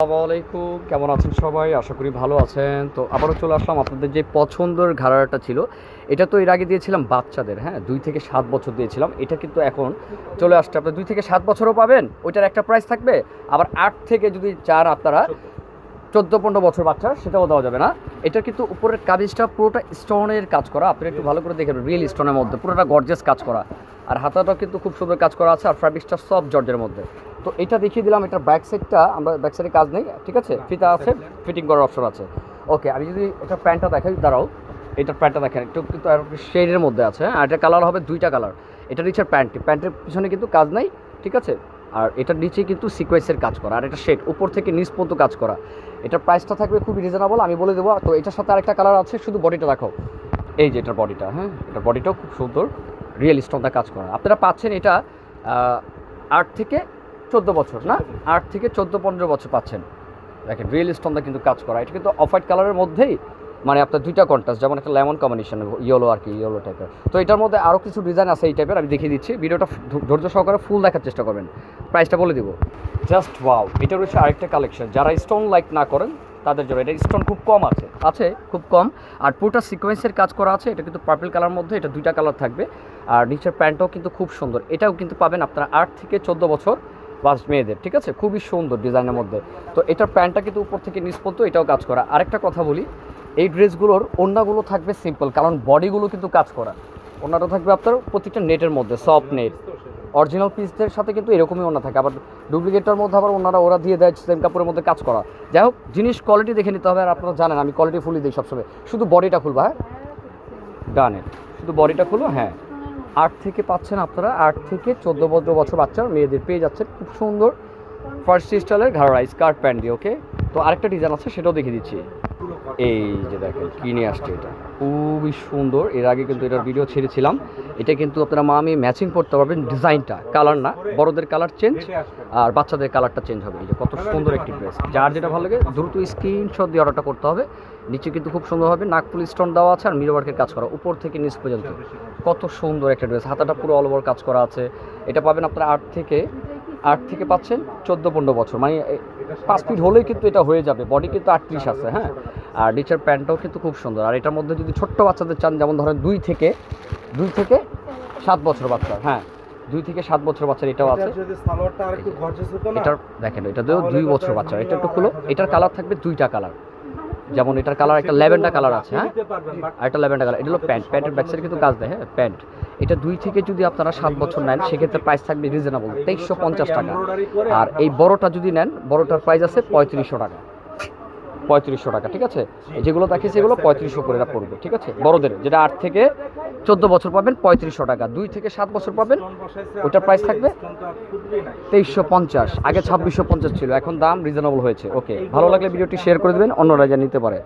আসসালামু আলাইকুম। কেমন আছেন সবাই? আশা করি ভালো আছেন। তো আবারও চলে আসলাম আপনাদের যে পছন্দের ঘাড়াটা ছিল, এটা তো এর আগে দিয়েছিলাম বাচ্চাদের হ্যাঁ? দুই থেকে সাত বছর দিয়েছিলাম। এটা কিন্তু এখন চলে আসছে। আপনার দুই থেকে সাত বছরও পাবেন, ওইটার একটা প্রাইস থাকবে। আবার আট থেকে যদি চার আপনারা, চোদ্দ পনেরো বছর বাচ্চা, সেটাও দেওয়া যাবে না। এটা কিন্তু উপরের কামিজটা পুরোটা স্টোনের কাজ করা। আপনি একটু ভালো করে দেখেন রিয়েল স্টোনের মধ্যে, পুরোটা গর্জেস কাজ করা। আর হাতাটাও কিন্তু খুব সুন্দর কাজ করা আছে, আর ফ্যাব্রিক্সটা সব জর্জের মধ্যে। তো এটা দেখিয়ে দিলাম এটা ব্যাক সাইডটা আমরা ব্যাক সাইডে কাজ নেই ঠিক আছে? ফিতা আছে ফিটিং করার অপশন আছে। ওকে আমি যদি এটা প্যান্টটা দেখাই দাঁড়াও এটার প্যান্টটা দেখেন একটু কিন্তু আর শেডের মধ্যে আছে হ্যাঁ? আর এটা কালার হবে দুইটা কালার এটা নিচের প্যান্টটি প্যান্টের পিছনে কিন্তু কাজ নাই ঠিক আছে? আর এটার নিচে কিন্তু সিকোয়েন্সের কাজ করা আর এটা শেড উপর থেকে নিচ পর্যন্ত কাজ করা। এটার প্রাইসটা থাকবে খুবই রিজনেবল আমি বলে দেবো তো এটার সাথে আরেকটা কালার আছে শুধু বডিটা দেখো এই যে এটার বডিটা হ্যাঁ? এটার বডিটাও খুব সুন্দর রিয়েল স্টোনটা কাজ করা। আপনারা পাচ্ছেন এটা আট থেকে চোদ্দ বছর, না? আট থেকে চোদ্দ, পনেরো বছর পাচ্ছেন। দেখেন রিয়েল স্টোনটা কিন্তু কাজ করা। এটা কিন্তু অফ হোয়াইট কালারের মধ্যেই মানে আপনার দুইটা কন্ট্রাস্ট যেমন একটা লেমন কম্বিনেশন ইয়েলো আর কি ইয়েলো টাইপের তো এটার মধ্যে আরও কিছু ডিজাইন আছে এই টাইপের আমি দেখিয়ে দিচ্ছি। ভিডিওটা ধৈর্য সহকারে ফুল দেখার চেষ্টা করবেন। প্রাইসটা বলে দিব। জাস্ট ওয়াও এটা রয়েছে আরেকটা কালেকশন যারা স্টোন লাইক না করেন, তাদের জন্য এটা স্টোন খুব কম আছে। আছে, খুব কম। আর পুরোটা সিকোয়েন্সের কাজ করা আছে, এটা কিন্তু পার্পল কালার মধ্যে, এটা দুইটা কালার থাকবে। আর নিচের প্যান্টটাও কিন্তু খুব সুন্দর। এটাও কিন্তু পাবেন আপনারা আট থেকে চোদ্দ বছর। বাস মেয়েদের, ঠিক আছে? খুবই সুন্দর ডিজাইনের মধ্যে। তো এটার প্যান্টটা কিন্তু উপর থেকে নিচ পর্যন্ত এটাও কাজ করা। আরেকটা কথা বলি, এই ড্রেসগুলোর ওড়নাগুলো থাকবে সিম্পল কারণ বডিগুলো কিন্তু কাজ করা। ওড়নাটা থাকবে আপনার প্রত্যেকটা নেটের মধ্যে সফট নেট অরিজিনাল পিসদের সাথে কিন্তু এরকমই ওনা থাকে, আবার ডুপ্লিকেটটার মধ্যে আবার ওনারা ওরা দিয়ে দেয় সেম কাপড়ের মধ্যে কাজ করা। যাই হোক, জিনিস কোয়ালিটি দেখে নিতে হবে, আর আপনারা জানেন, আমি কোয়ালিটি ফুলই দিই সবসময়। শুধু বডিটা খুলবা হ্যাঁ? ডানে শুধু বডিটা খুলো হ্যাঁ। আট থেকে পাচ্ছেন আপনারা, আট থেকে চোদ্দ পনেরো বছর বাচ্চা মেয়েদের পেয়ে যাচ্ছেন খুব সুন্দর ফার্স্ট স্টাইলের ঘাড়া কার্ট প্যান্ট দিয়ে ওকে তো আরেকটা ডিজাইন আছে, সেটাও দেখিয়ে দিচ্ছি। এই যে দেখেন কি নিয়ে আসছে এটা? খুবই সুন্দর। এর আগে কিন্তু এটার ভিডিও ছেড়েছিলাম। এটা কিন্তু আপনারা মা আমি ম্যাচিং করতে পারবেন ডিজাইনটা কালার না বড়দের কালার চেঞ্জ আর বাচ্চাদের কালারটা চেঞ্জ হবে। এই যে কত সুন্দর একটি ড্রেস যার যেটা ভালো লাগে দ্রুত স্ক্রিনশট দিয়ে অর্ডারটা করতে হবে। নিচে কিন্তু খুব সুন্দর হবে নাকফুল স্টোন দেওয়া আছে আর মিরো ওয়ার্কের কাজ করা। উপর থেকে নিচ পর্যন্ত। কত সুন্দর একটা ড্রেস হাতাটা পুরো অল ওভার কাজ করা আছে। এটা পাবেন আপনারা আট থেকে আট থেকে পাচ্ছেন চোদ্দ পনেরো বছর। মানে পাঁচ ফিট হলেই কিন্তু এটা হয়ে যাবে। বডি কিন্তু আটত্রিশ আছে হ্যাঁ? আর নিচের প্যান্টটাও কিন্তু খুব সুন্দর। আর এটার মধ্যে যদি ছোট্ট বাচ্চাদের চান যেমন ধরেন দুই থেকে দুই থেকে সাত বছর বাচ্চা হ্যাঁ দুই থেকে সাত বছর বাচ্চার এটাও আছে। এটার দেখেন এটা দিয়েও দুই বছর বাচ্চা। এটা একটু খুলো। এটার কালার থাকবে দুইটা কালার। যেমন এটার কালার একটা ল্যাভেন্ডার কালার আছে হ্যাঁ? আর একটা ল্যাভেন্ডার কালার। এটা হলো প্যান্ট। প্যান্টের ব্যাক সাইডে কিন্তু কাজ দেয় হ্যাঁ? প্যান্ট। এটা দুই থেকে যদি আপনারা সাত বছর নেন সেক্ষেত্রে প্রাইস থাকবে রিজনেবল তেইশশো পঞ্চাশ টাকা। আর এই বড়টা যদি নেন বড়টার প্রাইস আছে পঁয়ত্রিশশো টাকা। পঁয়ত্রিশশো টাকা ঠিক আছে? যেগুলো দেখিয়েছি এগুলো পঁয়ত্রিশশো করে পড়বে ঠিক আছে? বড়দের যেটা আট থেকে চোদ্দ বছর পাবেন পঁয়ত্রিশশো টাকা। দুই থেকে সাত বছর পাবেন ওটার প্রাইস থাকবে? তেইশশো পঞ্চাশ আগে ছাব্বিশশো পঞ্চাশ ছিল এখন দাম রিজনেবল হয়েছে। ওকে ভালো লাগলে ভিডিওটি শেয়ার করে দেবেন অন্যরা যা নিতে পারে।